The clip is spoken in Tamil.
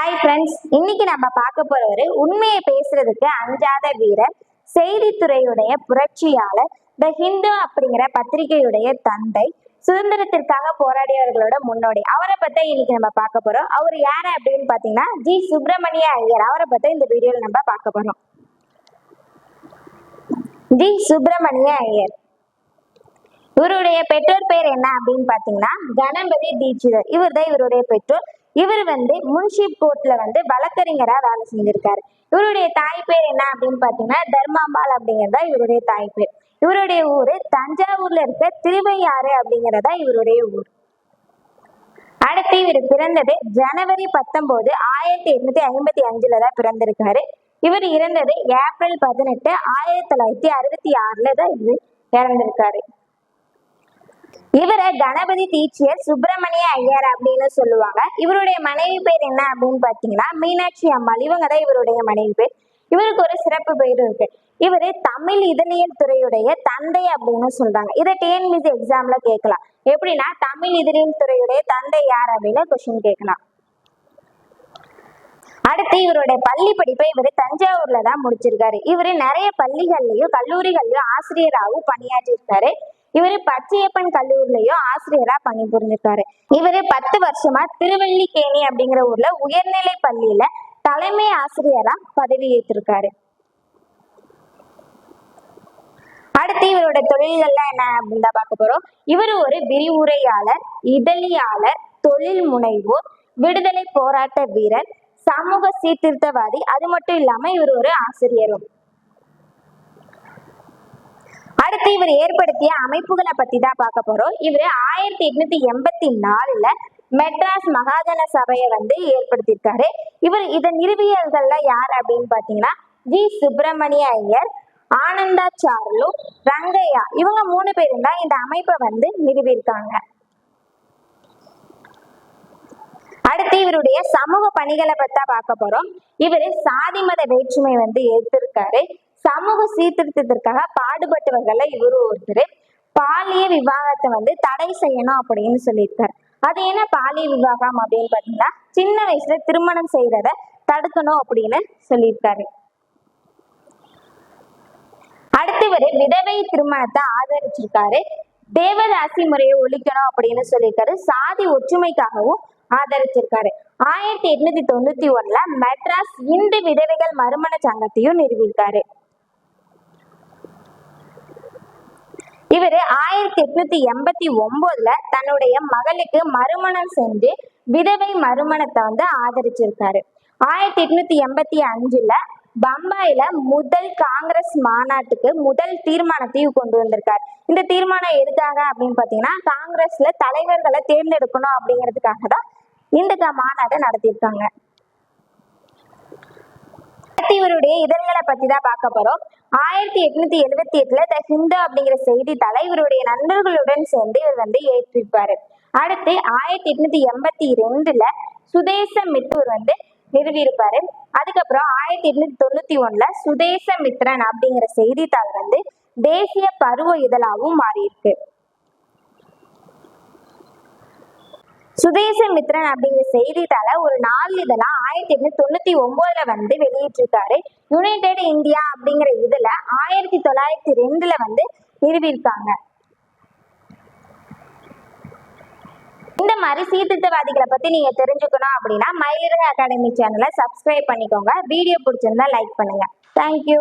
ஹாய் ஃப்ரெண்ட்ஸ் இன்னைக்கு நம்ம பார்க்க போறவரு உண்மையை பேசுறதுக்கு அஞ்சாத வீரர் செய்தித்துறையுடைய புரட்சியாளர் த ஹிந்து அப்படிங்கிற பத்திரிகையுடைய தந்தை சுதந்திரத்திற்காக போராடியவர்களோட முன்னோடி. அவரை பத்தி இன்னைக்கு நம்ம பார்க்க போறோம். அவர் யாரு அப்படின்னு பாத்தீங்கன்னா ஜி. சுப்பிரமணிய ஐயர். அவரை பத்தி இந்த வீடியோல நம்ம பார்க்க போறோம். ஜி. சுப்பிரமணிய ஐயர். இவருடைய பெற்றோர் பேர் என்ன அப்படின்னு பாத்தீங்கன்னா கணபதி தீட்சிதர். இவர் தான் இவருடைய பெற்றோர். இவர் வந்து முன்ஷிப் கோர்ட்ல வந்து வழக்கறிஞரா வேலை செஞ்சிருக்காரு. இவருடைய தாய் பேர் என்ன அப்படின்னு பாத்தீங்கன்னா தர்மாம்பாள் அப்படிங்கறதா இவருடைய தாய் பேர். இவருடைய ஊரு தஞ்சாவூர்ல இருக்க திருவையாறு அப்படிங்கறதா இவருடைய ஊர். அடுத்து இவர் பிறந்தது ஜனவரி பத்தொன்பது ஆயிரத்தி எட்நூத்தி ஐம்பத்தி அஞ்சுல தான் பிறந்திருக்காரு. இவர் இறந்தது ஏப்ரல் பதினெட்டு ஆயிரத்தி தொள்ளாயிரத்தி அறுபத்தி ஆறுல தான் இவர் இறந்திருக்காரு. இவரை கணபதி டீச்சர் சுப்பிரமணிய ஐயர் அப்படின்னு சொல்லுவாங்க. இவருடைய மனைவி பேர் என்ன அப்படின்னு பாத்தீங்கன்னா மீனாட்சி அம்மாள். இவங்க தான் இவருடைய மனைவி பேர். இவருக்கு ஒரு சிறப்பு பெயரும் இருக்கு. இவரு தமிழ் இதழியல் துறையுடைய தந்தை அப்படின்னு சொல்றாங்க. இதை டிஎன்பிசி எக்ஸாம்ல கேட்கலாம். எப்படின்னா தமிழ் இதழியல் துறையுடைய தந்தை யார் அப்படின்னு கொஸ்டின் கேட்கலாம். அடுத்து இவருடைய பள்ளி படிப்பை இவர் தஞ்சாவூர்ல தான் முடிச்சிருக்காரு. இவரு நிறைய பள்ளிகள்லயும் கல்லூரிகள்லயும் ஆசிரியராகவும் பணியாற்றி இருக்காரு இவரு பச்சையப்பன் கல்லூரிலயும் ஆசிரியரா பணிபுரிஞ்சிருக்காரு. இவரு பத்து வருஷமா திருவள்ளிக்கேணி அப்படிங்கிற ஊர்ல உயர்நிலை பள்ளியில தலைமை ஆசிரியரா பதவி ஏற்றிருக்காரு அடுத்து இவரோட தொழில்கள்லாம் என்ன அப்படின்னு தான் பார்க்க போறோம். இவர் ஒரு விரிவுரையாளர் இதழியாளர் தொழில் முனைவோர் விடுதலை போராட்ட வீரர் சமூக சீர்திருத்தவாதி அது மட்டும் இல்லாம இவர் ஒரு ஆசிரியரும். அடுத்து இவர் ஏற்படுத்திய அமைப்புகளை பத்தி தான் பார்க்க போறோம். இவர் ஆயிரத்தி எட்நூத்தி எண்பத்தி நாலுல மெட்ராஸ் மகாஜன சபையை வந்து ஏற்படுத்தியிருக்காரு. இவர் இதன் நிறுவியல்கள்ல யார் அப்படின்னு பாத்தீங்கன்னா ஜி சுப்பிரமணிய ஐயர் ஆனந்தா சார்லு ரங்கையா. இவங்க மூணு பேரும் தான் இந்த அமைப்பை வந்து நிறுவியிருக்காங்க. அடுத்து இவருடைய சமூக பணிகளை பத்தா பார்க்க போறோம். இவரு சாதி மத வேற்றுமை வந்து எதிர்த்திருக்காரு சமூக சீர்திருத்தத்திற்காக பாடுபட்டவர்கள இவரு ஒருத்தர். பாலிய விவாகத்தை வந்து தடை செய்யணும் அப்படின்னு சொல்லியிருக்காரு. அது என்ன பாலிய விவாகம் அப்படின்னு பாத்தீங்கன்னா சின்ன வயசுல திருமணம் செய்யறத தடுக்கணும் அப்படின்னு சொல்லியிருக்காரு. அடுத்து இவரு விதவை திருமணத்தை ஆதரிச்சிருக்காரு. தேவதாசி முறையை ஒழிக்கணும் அப்படின்னு சொல்லியிருக்காரு. சாதி ஒற்றுமைக்காகவும் ஆதரிச்சிருக்காரு. ஆயிரத்தி எட்நூத்தி தொண்ணூத்தி ஒண்ணுல மெட்ராஸ் இந்து விதவைகள் மறுமண சங்கத்தையும் நிறுவியிருக்காரு. இவர் ஆயிரத்தி எட்நூத்தி எண்பத்தி ஒன்பதுல தன்னுடைய மகளுக்கு மறுமணம் செஞ்சு விதவை மறுமணத்தை வந்து ஆதரிச்சிருக்காரு. ஆயிரத்தி எட்நூத்தி எண்பத்தி அஞ்சுல பம்பாயில முதல் காங்கிரஸ் மாநாட்டுக்கு முதல் தீர்மானத்தையும் கொண்டு வந்திருக்காரு. இந்த தீர்மானம் எதுக்காக அப்படின்னு பாத்தீங்கன்னா காங்கிரஸ்ல தலைவர்களை தேர்ந்தெடுக்கணும் அப்படிங்கிறதுக்காக தான் இந்த மாநாட்டை நடத்தியிருக்காங்க. இவருடைய இதழ்களை பத்தி தான் பார்க்க போறோம். ஆயிரத்தி எட்நூத்தி எழுபத்தி எட்டுல த ஹிந்து அப்படிங்கிற செய்தித்தாளை இவருடைய நண்பர்களுடன் சேர்ந்து இவர் வந்து ஏற்றிருப்பாரு அடுத்து ஆயிரத்தி எட்நூத்தி எண்பத்தி ரெண்டுல சுதேச மித்தூர் வந்து நிறுவியிருப்பாரு அதுக்கப்புறம் ஆயிரத்தி எட்நூத்தி தொண்ணூத்தி ஒண்ணுல சுதேச மித்ரன் அப்படிங்கிற செய்தித்தாள் வந்து தேசிய பருவ இதழாவும் மாறியிருக்கு. சுதேசமித்ரன் அப்படிங்கிற செய்தித்தாள ஒரு நாலு ஆயிரத்தி எட்நூத்தி தொண்ணூத்தி ஒன்பதுல வந்து வெளியிட்டிருக்காரு. யுனைடெட் இந்தியா அப்படிங்கிற இதுல ஆயிரத்தி தொள்ளாயிரத்தி ரெண்டுல வந்து நிறுவியிருக்காங்க இந்த மாதிரி சீர்திருத்தவாதிகளை பத்தி நீங்க தெரிஞ்சுக்கணும் அப்படின்னா மயிலிறகு அகாடமி சேனலை சப்ஸ்கிரைப் பண்ணிக்கோங்க. வீடியோ பிடிச்சிருந்தா லைக் பண்ணுங்க. தேங்க்யூ